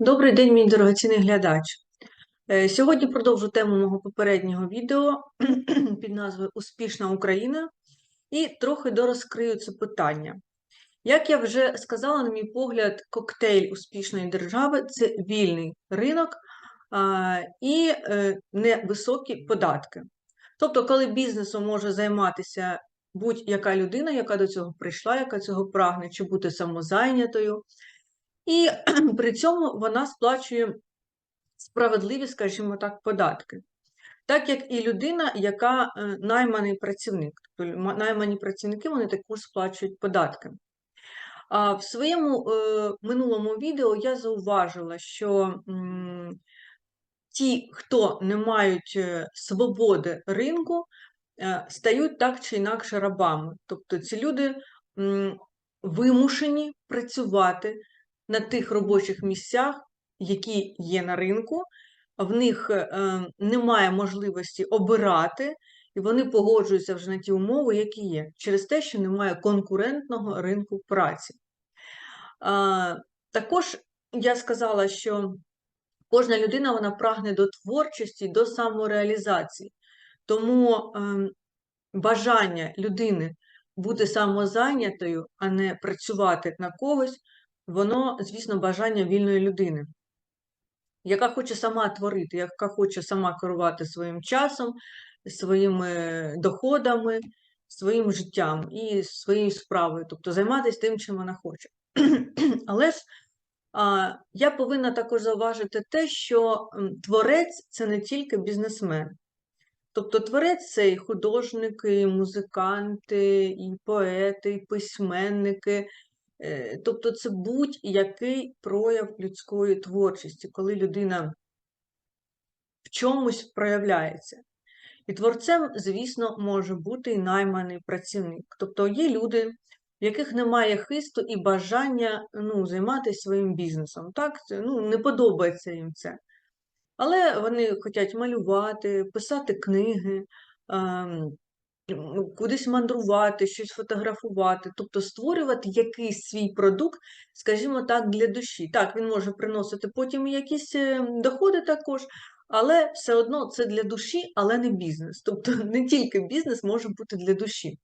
Добрий день, мій дорогоцінний глядач. Е, Сьогодні продовжу тему мого попереднього відео під назвою Успішна Україна і трохи дорозкрию це питання. Як я вже сказала, на мій погляд, коктейль успішної держави це вільний ринок і е, невисокі податки. Тобто, коли бізнесом може займатися будь-яка людина, яка до цього прийшла, яка цього прагне, чи бути самозайнятою, і при цьому вона сплачує справедливі, скажімо так, податки. Так як і людина, яка е, найманий працівник. Тобто наймані працівники вони також сплачують податки. А в своєму е, минулому відео я зауважила, що ті, хто не мають е, свободи ринку, стають так чи інакше рабами. Тобто ці люди вимушені працювати на тих робочих місцях, які є на ринку, в них е, немає можливості обирати, і вони погоджуються вже на ті умови, які є, через те, що немає конкурентного ринку праці. Також я сказала, що кожна людина вона прагне до творчості, до самореалізації. Тому ем, бажання людини бути самозайнятою, а не працювати на когось, воно, звісно, бажання вільної людини, яка хоче сама творити, яка хоче сама керувати своїм часом, своїми доходами, своїм життям і своєю справою, тобто займатися тим, чим вона хоче. Але ж а, я повинна також зауважити те, що творець це не тільки бізнесмен. Тобто творець це і художники, і музиканти, і поети, і письменники. Е, Тобто це будь-який прояв людської творчості, коли людина в чомусь проявляється. І творцем, звісно, може бути і найманий працівник. Тобто є люди, в яких немає хисту і бажання ну, займатися своїм бізнесом. Так? Ну, не подобається їм це. Але вони хочуть малювати, писати книги, ем, кудись мандрувати, щось фотографувати, тобто створювати якийсь свій продукт, скажімо так, для душі. Так, він може приносити потім якісь е, доходи також, але все одно це для душі, але не бізнес. Тобто не тільки бізнес може бути для душі.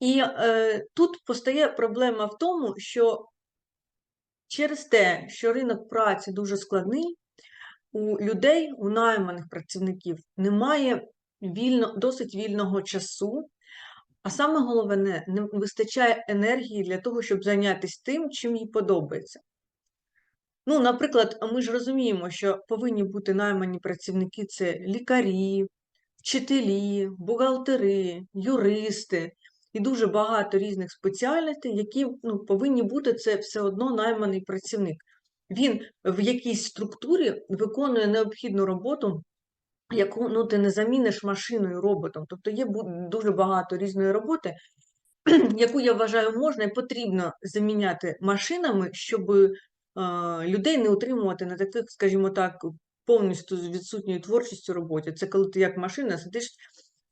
І е, тут постає проблема в тому, що через те, що ринок праці дуже складний, у людей, у найманих працівників, немає вільно, досить вільного часу, а саме головне, не вистачає енергії для того, щоб зайнятися тим, чим їй подобається. Ну, наприклад, ми ж розуміємо, що повинні бути наймані працівники це лікарі, вчителі, бухгалтери, юристи і дуже багато різних спеціальностей, які ну, повинні бути це все одно найманий працівник. Він в якійсь структурі виконує необхідну роботу, яку ну, ти не заміниш машиною роботом. Тобто є дуже багато різної роботи, яку я вважаю можна і потрібно заміняти машинами, щоб е, людей не утримувати на таких, скажімо так, повністю відсутньою творчістю роботі. Це коли ти як машина сидиш,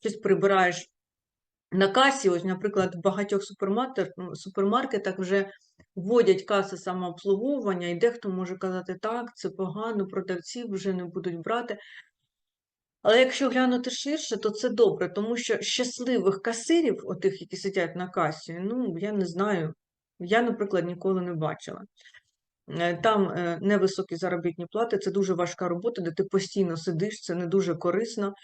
щось прибираєш на касі, ось, наприклад, в багатьох супермаркетах, вже вводять каси самообслуговування, і дехто може казати, так, це погано, продавці вже не будуть брати. Але якщо глянути ширше, то це добре, тому що щасливих касирів, отих, які сидять на касі, ну, я не знаю. Я, наприклад, ніколи не бачила. Е, Там е, невисокі заробітні плати, це дуже важка робота, де ти постійно сидиш, це не дуже корисно,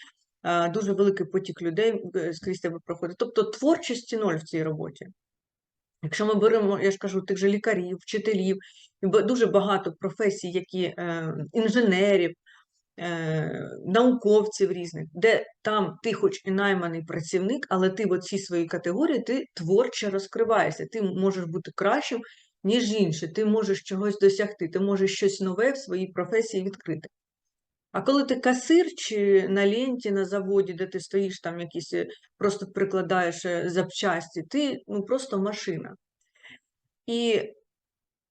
е, дуже великий потік людей скрізь тебе проходить. Тобто творчості ноль в цій роботі. Якщо ми беремо, я ж кажу, тих же лікарів, вчителів, дуже багато професій, які інженерів, науковців різних, де там ти хоч і найманий працівник, але ти в цій своїй категорії ти творче розкриваєшся, ти можеш бути кращим, ніж інші, ти можеш чогось досягти, ти можеш щось нове в своїй професії відкрити. А коли ти касир чи на ленті на заводі, де ти стоїш там якісь, е, просто прикладаєш е, запчасті, ти ну, просто машина. І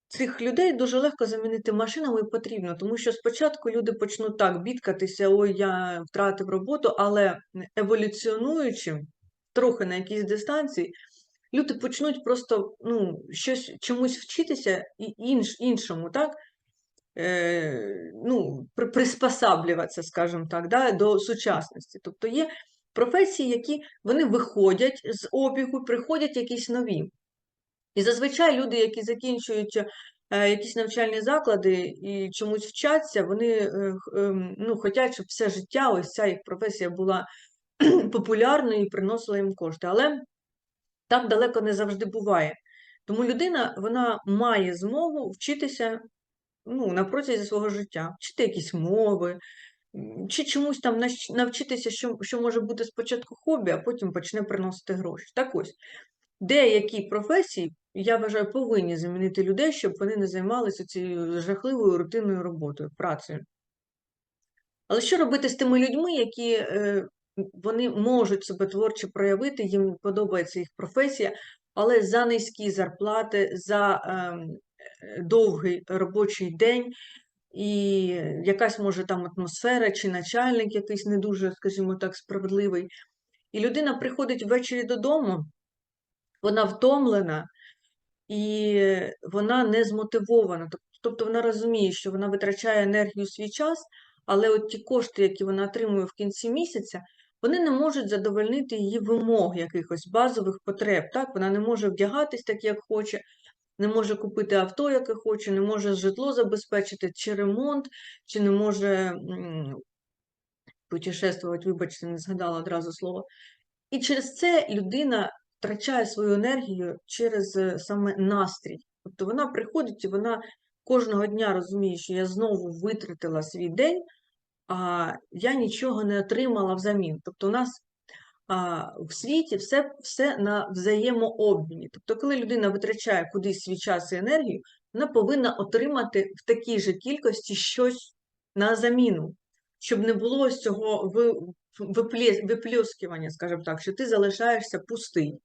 цих людей дуже легко замінити машинами і потрібно, тому що спочатку люди почнуть так бідкатися, ой, я втратив роботу, але еволюціонуючи трохи на якійсь дистанції, люди почнуть просто ну, щось чомусь вчитися і інш, іншому, так? е, ну, при- приспосаблюватися, скажімо так, да, до сучасності. Тобто є професії, які вони виходять з обігу, приходять якісь нові. І зазвичай люди, які закінчують е, якісь навчальні заклади і чомусь вчаться, вони е, ем, ну, хочуть, щоб все життя ось ця їх професія була популярною і приносила їм кошти. Але так далеко не завжди буває. Тому людина вона має змогу вчитися ну, на протязі свого життя, вчити якісь мови, чи чомусь там навчитися, що, що може бути спочатку хобі, а потім почне приносити гроші. Так ось, деякі професії, я вважаю, повинні замінити людей, щоб вони не займалися цією жахливою рутинною роботою, працею. Але що робити з тими людьми, які е, вони можуть себе творчо проявити, їм подобається їх професія, але за низькі зарплати, за ем, довгий робочий день, і якась може там атмосфера, чи начальник якийсь не дуже, скажімо так, справедливий. І людина приходить ввечері додому, вона втомлена, і вона не змотивована. Тобто вона розуміє, що вона витрачає енергію свій час, але от ті кошти, які вона отримує в кінці місяця, вони не можуть задовольнити її вимог якихось базових потреб. Так? Вона не може вдягатись так, як хоче, не може купити авто, яке хоче, не може житло забезпечити, чи ремонт, чи не може путешествувати, вибачте, не згадала одразу слово. І через це людина втрачає свою енергію через е, саме настрій. Тобто вона приходить і вона кожного дня розуміє, що я знову витратила свій день, а я нічого не отримала взамін. Тобто у нас а, в світі все, все на взаємообміні. Тобто, коли людина витрачає кудись свій час і енергію, вона повинна отримати в такій же кількості щось на заміну, щоб не було ось цього ви- виплє- випльоскування, скажімо так, що ти залишаєшся пустий.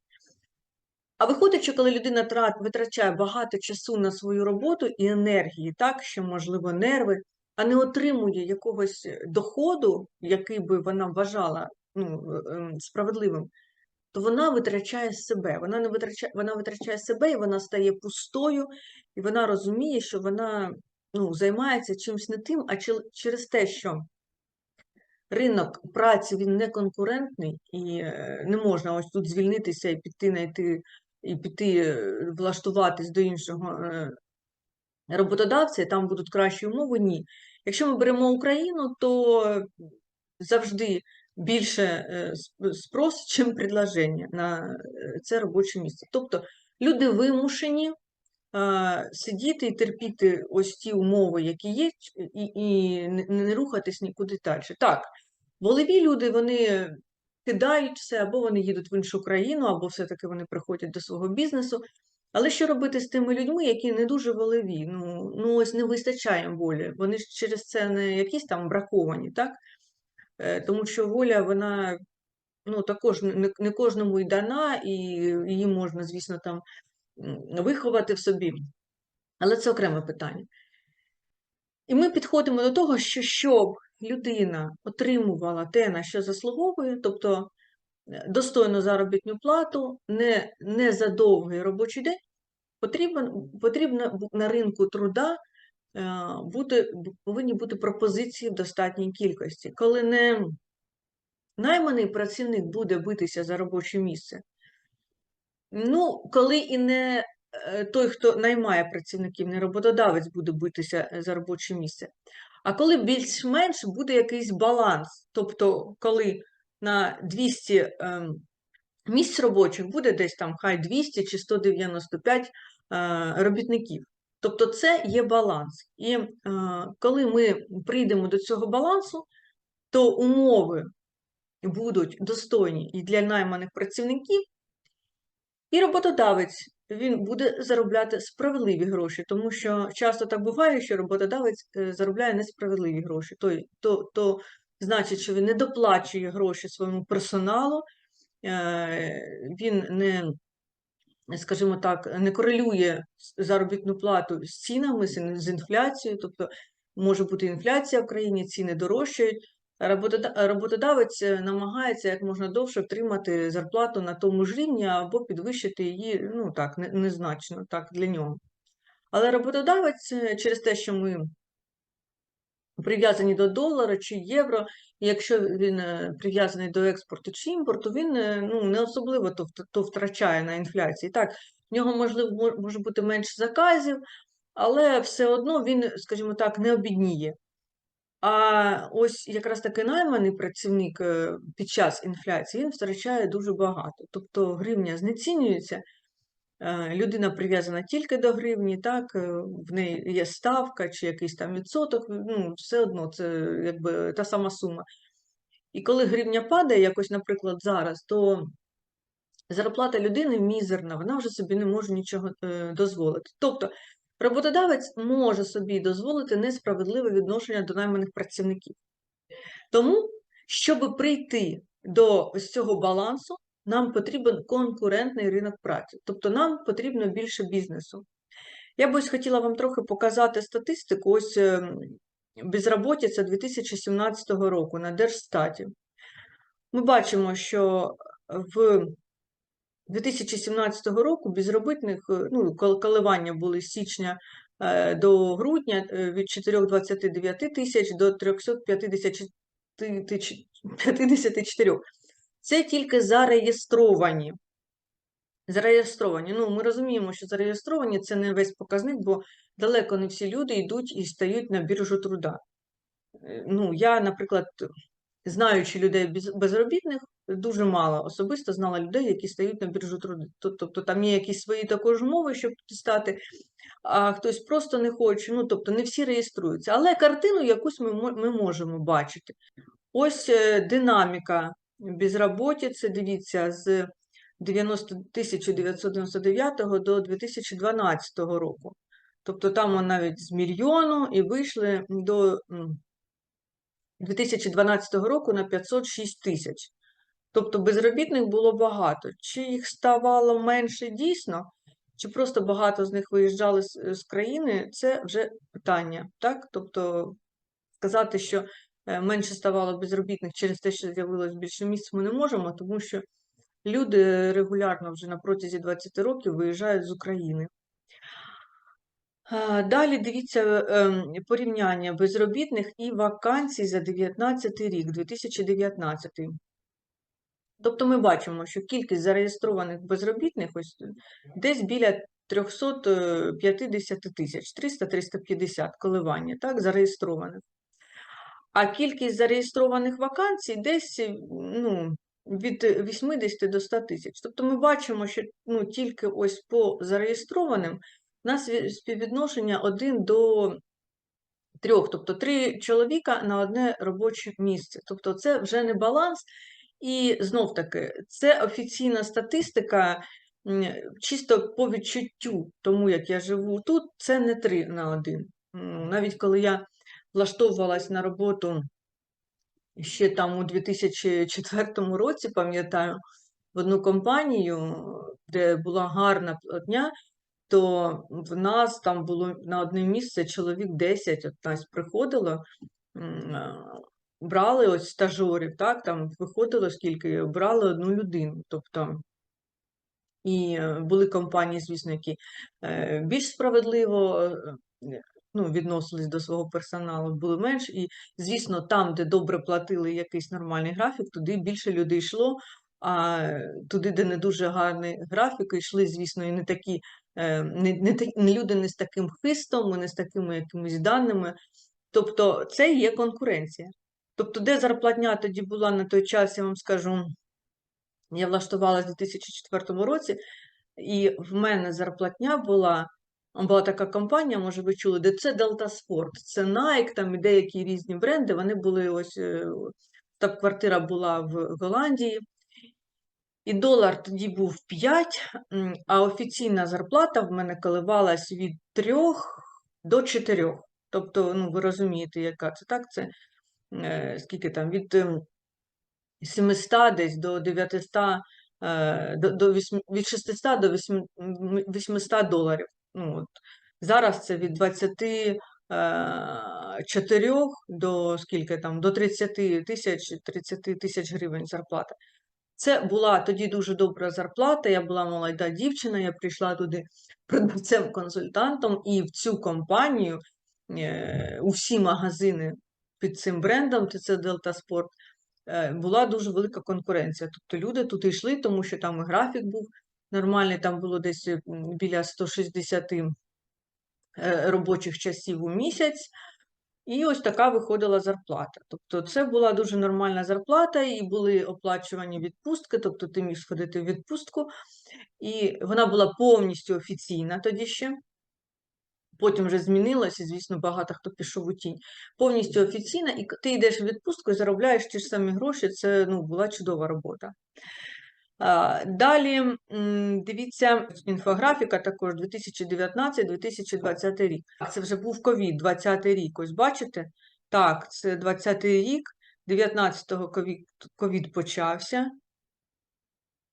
А виходить, що коли людина трат- витрачає багато часу на свою роботу і енергії, так, що, можливо, нерви, а не отримує якогось е, доходу, який би вона вважала ну, е, ем, справедливим, то вона витрачає себе. Вона не витрачає, вона витрачає себе і вона стає пустою, і вона розуміє, що вона ну, займається чимось не тим, а через те, що ринок праці він не конкурентний, і е, не можна ось тут звільнитися і піти знайти, і піти е, влаштуватись до іншого е, роботодавця, і там будуть кращі умови. Ні. Якщо ми беремо Україну, то завжди більше е, спрос, чим предложення на це робоче місце. Тобто люди вимушені сидіти і терпіти ось ті умови, які є, і, і не рухатись нікуди далі. Так, волеві люди вони кидають все, або вони їдуть в іншу країну, або все-таки вони приходять до свого бізнесу. Але що робити з тими людьми, які не дуже волеві? Ну, ну ось не вистачає волі. Вони ж через це не якісь там браковані, так? Е, Тому що воля, вона ну, також не, не кожному й дана, і її можна, звісно, там виховати в собі. Але це окреме питання. І ми підходимо до того, що щоб людина отримувала те, на що заслуговує, тобто е, достойну заробітну плату, не, не за довгий робочий день, потрібен, потрібно на ринку труда е, бути, повинні бути пропозиції в достатній кількості. Коли не найманий працівник буде битися за робоче місце, Ну, коли і не е, той, хто наймає працівників, не роботодавець буде битися за робоче місце, а коли більш-менш буде якийсь баланс, тобто коли на 200 ем, місць робочих буде десь там хай 200 чи 195 е, робітників. Тобто це є баланс. І е, коли ми прийдемо до цього балансу, то умови будуть достойні і для найманих працівників, і роботодавець він буде заробляти справедливі гроші, тому що часто так буває, що роботодавець е, заробляє несправедливі гроші. То, то, то значить, що він не доплачує гроші своєму персоналу, е, він не, скажімо так, не корелює заробітну плату з цінами, з інфляцією, тобто може бути інфляція в країні, ціни дорожчають. Роботода- Роботодавець е, намагається як можна довше втримати зарплату на тому ж рівні або підвищити її, ну так, незначно так для нього. Але роботодавець е, через те, що ми прив'язані до долара чи євро. Якщо він е, прив'язаний до експорту чи імпорту, він ну, не особливо то, то втрачає на інфляції. Так, в нього можливо може бути менше заказів, але все одно він, скажімо так, не обідніє. А ось якраз таки найманий працівник е, під час інфляції він втрачає дуже багато. Тобто гривня знецінюється, е, людина прив'язана тільки до гривні, так, е, в неї є ставка чи якийсь там відсоток, ну, все одно це якби та сама сума. І коли гривня падає, якось, наприклад, зараз, то зарплата людини мізерна, вона вже собі не може нічого дозволити. Тобто роботодавець може собі дозволити несправедливе відношення до найманих працівників. Тому, щоб прийти до цього балансу, нам потрібен конкурентний ринок праці, тобто нам потрібно більше бізнесу. Я б ось хотіла вам трохи показати статистику. Ось ем, 2017 року на Держстаті. Ми бачимо, що в 2017 року безробітних, е, ну, коливання були з січня е, до грудня е, від 4,29 тисяч до 354. Це тільки зареєстровані. Зареєстровані. Ну, ми розуміємо, що зареєстровані це не весь показник, бо далеко не всі люди йдуть і стають на біржу труда. Ну, я, наприклад, знаючи людей без- безробітних, дуже мало особисто знала людей, які стають на біржу труда. Тобто там є якісь свої також умови, щоб стати, а хтось просто не хоче. Ну, тобто не всі реєструються. Але картину якусь ми, ми можемо бачити. Ось е, динаміка безробітиці, дивіться, з 90 1999 до 2012 року. Тобто там навіть з мільйону і вийшли до 2012 року на 506 тисяч. Тобто безробітних було багато. Чи їх ставало менше дійсно, чи просто багато з них виїжджали з, з країни, це вже питання. Так? Тобто сказати, що е, менше ставало безробітних через те, що з'явилось більше місць, ми не можемо, тому що люди регулярно вже на протязі 20 років виїжджають з України. Далі дивіться ем, порівняння безробітних і вакансій за 19 рік, 2019. Тобто ми бачимо, що кількість зареєстрованих безробітних ось десь біля 350 тисяч, 300-350 коливання, так, зареєстрованих. А кількість зареєстрованих вакансій десь ну, від 80 до 100 тисяч. Тобто ми бачимо, що ну, тільки ось по зареєстрованим у нас співвідношення 1 до 3, тобто 3 чоловіка на одне робоче місце. Тобто це вже не баланс. І знов таки, це офіційна статистика, чисто по відчуттю, тому як я живу тут, це не 3 на 1. Навіть коли я влаштовувалась на роботу ще там у 2004 році, пам'ятаю, в одну компанію, де була гарна платня, то в нас там було на одне місце чоловік 10, от нас приходило, брали ось стажерів, так, там виходило скільки, брали одну людину. Тобто, і е, були компанії, звісно, які е, більш справедливо е, ну, відносились до свого персоналу, були менш. І, звісно, там, де добре платили якийсь нормальний графік, туди більше людей йшло. А туди, де не дуже гарний графік, йшли, звісно, і не такі не, не, не люди не з таким хистом, не з такими якимись даними. Тобто, це є конкуренція. Тобто, де зарплатня тоді була на той час, я вам скажу, я влаштувалася в 2004 році, і в мене зарплатня була, була така компанія, може ви чули, де це Delta Sport, це Nike, там і деякі різні бренди, вони були ось, е, та квартира була в Голландії, і долар тоді був 5, а офіційна зарплата в мене коливалась від 3 до 4. Тобто, ну, ви розумієте, яка це так, це е, скільки там, від ем, 700 десь до 900, е, до, до 8, від 600 до 8 800 доларів. Ну, от. Зараз це від 24 до скільки там, до 30 тисяч, 30 тисяч гривень зарплата. Це була тоді дуже добра зарплата. Я була молода дівчина, я прийшла туди продавцем-консультантом, і в цю компанію е, у всі магазини під цим брендом ТЦ Delta Sport е, була дуже велика конкуренція. Тобто люди тут йшли, тому що там і графік був нормальний, там було десь біля 160 е, робочих часів у місяць. І ось така виходила зарплата. Тобто це була дуже нормальна зарплата, і були оплачувані відпустки, тобто ти міг сходити в відпустку, і вона була повністю офіційна тоді ще. Потім вже змінилося, звісно, багато хто пішов у тінь. Повністю офіційна, і ти йдеш в відпустку і заробляєш ті ж самі гроші. Це ну, була чудова робота. Далі дивіться, інфографіка також 2019-2020 рік. Це вже був ковід, 20 рік. Ось бачите? Так, це 20 рік, 19-го ковід, почався.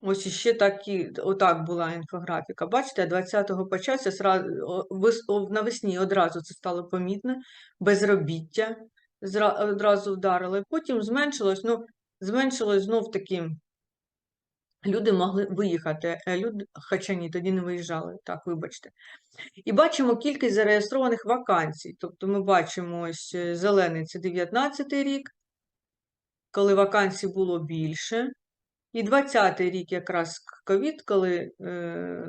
Ось іще такі, отак була інфографіка. Бачите, 20-го почався, навесні одразу це стало помітно, безробіття одразу вдарило, і потім зменшилось, ну, зменшилось знов таки. Люди могли виїхати, е, люди, хоча ні, тоді не виїжджали, так, вибачте. І бачимо кількість зареєстрованих вакансій. Тобто ми бачимо ось е, зелений це 19 рік, коли вакансій було більше. І 20-й рік якраз ковід, коли е,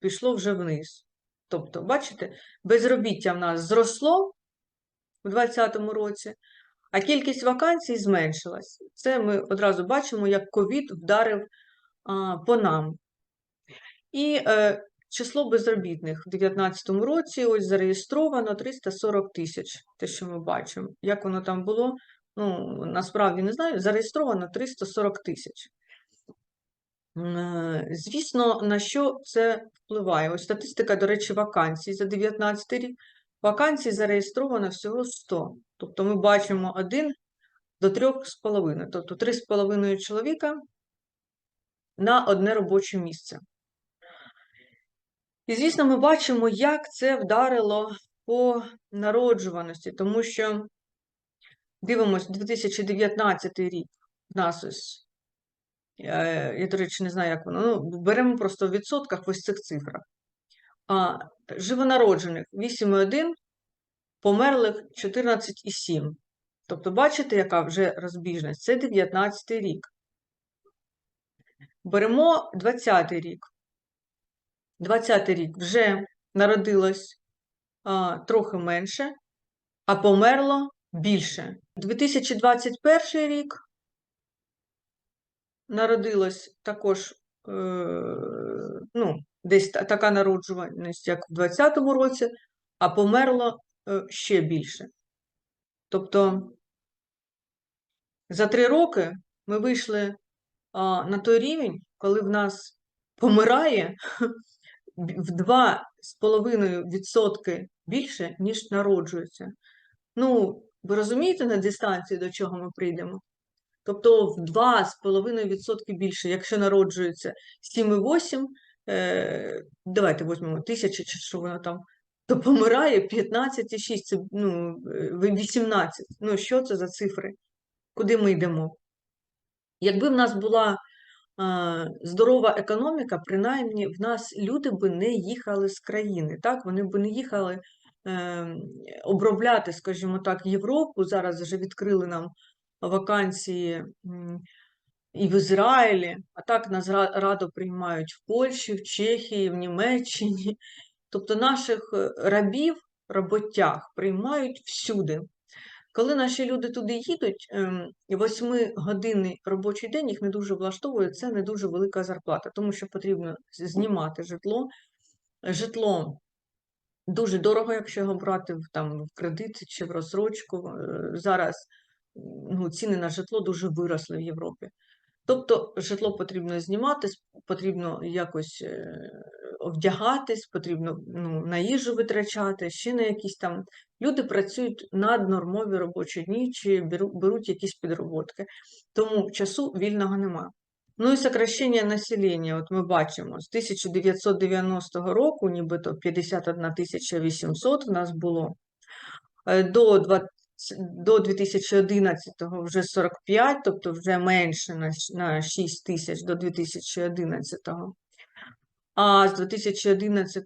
пішло вже вниз. Тобто, бачите, безробіття в нас зросло у 2020 році, а кількість вакансій зменшилась. Це ми одразу бачимо, як ковід вдарив по нам. І е, число безробітних в 2019 році ось зареєстровано 340 тисяч, те, що ми бачимо. Як воно там було, ну, насправді не знаю, зареєстровано 340 тисяч. Е, Звісно, на що це впливає? Ось статистика, до речі, вакансій за 19 рік. Вакансій зареєстровано всього 100. Тобто ми бачимо 1 до 3,5. Тобто 3,5 чоловіка на одне робоче місце. І, звісно, ми бачимо, як це вдарило по народжуваності, тому що дивимось, 2019 рік в нас ось, е, я, до речі, не знаю, як воно, ну, беремо просто в відсотках ось цих цифрах. А, живонароджених 8,1, померлих 14,7. Тобто, бачите, яка вже розбіжність? Це 19 рік. Беремо 20 рік. 20 й рік вже народилось а, трохи менше, а померло більше. 2021 рік народилось також е, ну, десь така народжуваність, як в 2020 році, а померло е, ще більше. Тобто за три роки ми вийшли на той рівень, коли в нас помирає в 2,5% більше, ніж народжується. Ну, ви розумієте на дистанції, до чого ми прийдемо? Тобто в 2,5% більше, якщо народжується 7,8, е, давайте візьмемо тисячі, чи що воно там, то помирає 15,6, це ну, е, 18. Ну, що це за цифри? Куди ми йдемо? Якби в нас була здорова економіка, принаймні в нас люди би не їхали з країни, так? Вони б не їхали е, обробляти, скажімо так, Європу. Зараз вже відкрили нам вакансії і в Ізраїлі, а так нас радо приймають в Польщі, в Чехії, в Німеччині. Тобто наших е, рабів, роботяг приймають всюди. Коли наші люди туди їдуть, восьми восьмигодинний робочий день їх не дуже влаштовує, це не дуже велика зарплата, тому що потрібно знімати житло. Житло дуже дорого, якщо його брати там, в кредит чи в розсрочку. Е, Зараз ну, ціни на житло дуже виросли в Європі. Тобто житло потрібно знімати, потрібно якось е, вдягатись, потрібно ну, на їжу витрачати, ще на якісь там. Люди працюють наднормові робочі дні чи беруть якісь підроботки, тому часу вільного нема. Ну і сокращення населення, от ми бачимо, з 1990 року, нібито 51 800 в нас було, е, до 20 до 2011-го вже 45, тобто вже менше на, на 6 тисяч до 2011-го. А з 2011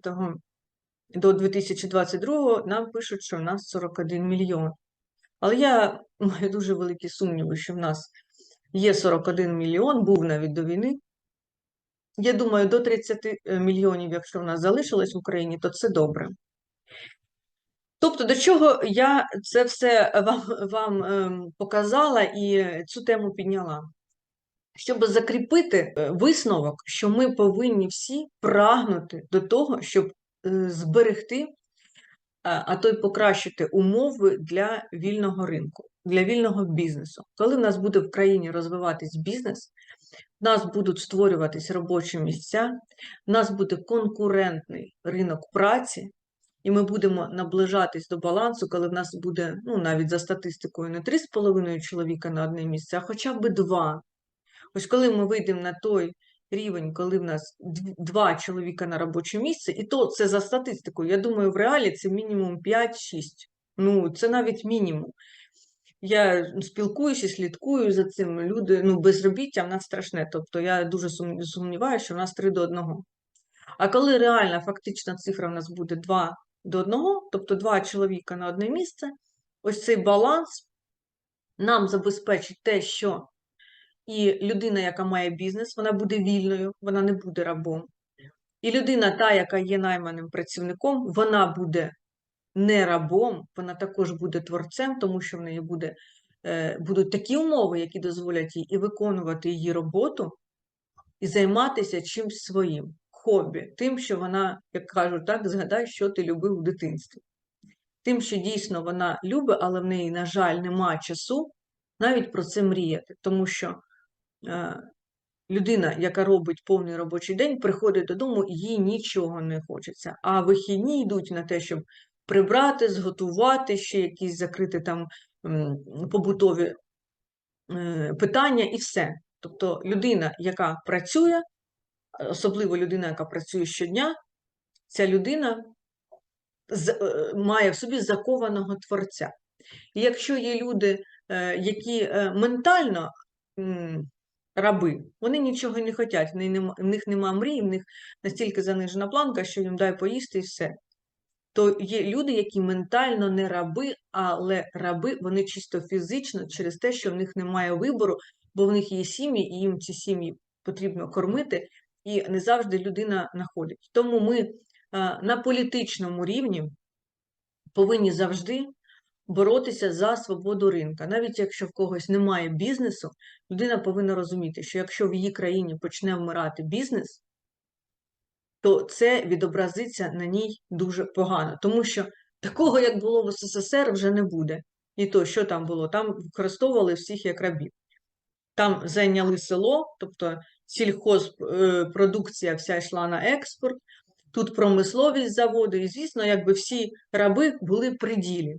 до 2022 нам пишуть, що в нас 41 мільйон. Але я маю дуже великі сумніви, що в нас є 41 мільйон, був навіть до війни. Я думаю, до 30 мільйонів, якщо в нас залишилось в Україні, то це добре. Тобто, до чого я це все вам, вам ем, показала і цю тему підняла? Щоб закріпити е, висновок, що ми повинні всі прагнути до того, щоб е, зберегти, а а то й покращити умови для вільного ринку, для вільного бізнесу. Коли в нас буде в країні розвиватись бізнес, в нас будуть створюватись робочі місця, в нас буде конкурентний ринок праці, і ми будемо наближатись до балансу, коли в нас буде, ну, навіть за статистикою, не 3,5 чоловіка на одне місце, а хоча б два. Ось коли ми вийдемо на той рівень, коли в нас дв- два чоловіка на робоче місце, і то це за статистикою. Я думаю, в реалі це мінімум 5-6. Ну, це навіть мінімум. Я спілкуюся, слідкую за цим. Люди, ну, безробіття в нас страшне. Тобто я дуже сумніваюся, що в нас 3 до 1. А коли реальна фактична цифра в нас буде 2 до 1, тобто 2 чоловіка на одне місце, ось цей баланс нам забезпечить те, що і людина, яка має бізнес, вона буде вільною, вона не буде рабом. І людина, та, яка є найманим працівником, вона буде не рабом, вона також буде творцем, тому що в неї буде, е, будуть такі умови, які дозволять їй і виконувати її роботу, і займатися чимсь своїм хобі, тим, що вона, як кажуть, так, згадай, що ти любив у дитинстві. Тим, що дійсно вона любить, але в неї, на жаль, немає часу навіть про це мріяти, тому що е, людина, яка робить повний робочий день, приходить додому і їй нічого не хочеться. А вихідні йдуть на те, щоб прибрати, зготувати, ще якісь закрити там побутові е, питання і все. Тобто людина, яка працює, особливо людина, яка працює щодня, ця людина е, має в собі закованого творця. І якщо є люди, е, які е, ментально раби, вони нічого не хочуть, в них нема, мрій, в них настільки занижена планка, що їм дай поїсти і все. То є люди, які ментально не раби, але раби вони чисто фізично через те, що в них немає вибору, бо в них є сім'ї, і їм ці сім'ї потрібно кормити, і не завжди людина знаходить. Тому ми е, на політичному рівні повинні завжди боротися за свободу ринка. Навіть якщо в когось немає бізнесу, людина повинна розуміти, що якщо в її країні почне вмирати бізнес, то це відобразиться на ній дуже погано, тому що такого, як було в СССР, вже не буде. І то, що там було, там використовували всіх як рабів. Там зайняли село, тобто сільхозпродукція вся йшла на експорт, тут промисловість заводи, і, звісно, якби всі раби були при ділі.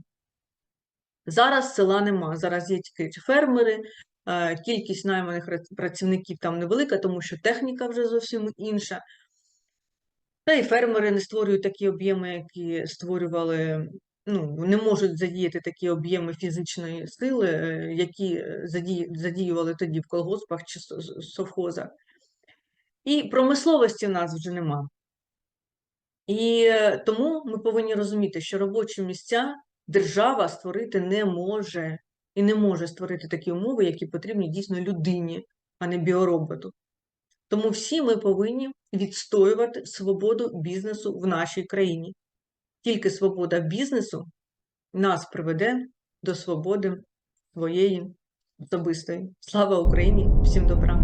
Зараз села нема. Зараз є тільки фермери, е, кількість найманих працівників там невелика, тому що техніка вже зовсім інша. Та й фермери не створюють такі об'єми, які створювали, ну, не можуть задіяти такі об'єми фізичної сили, е, які е, заді- задіювали тоді в колгоспах чи со- со- совхозах. І промисловості в нас вже нема. І е, тому ми повинні розуміти, що робочі місця держава створити не може. І не може створити такі умови, які потрібні дійсно людині, а не біороботу. Тому всі ми повинні відстоювати свободу бізнесу в нашій країні. Тільки свобода бізнесу нас приведе до свободи своєї особистої. Слава Україні! Всім добра!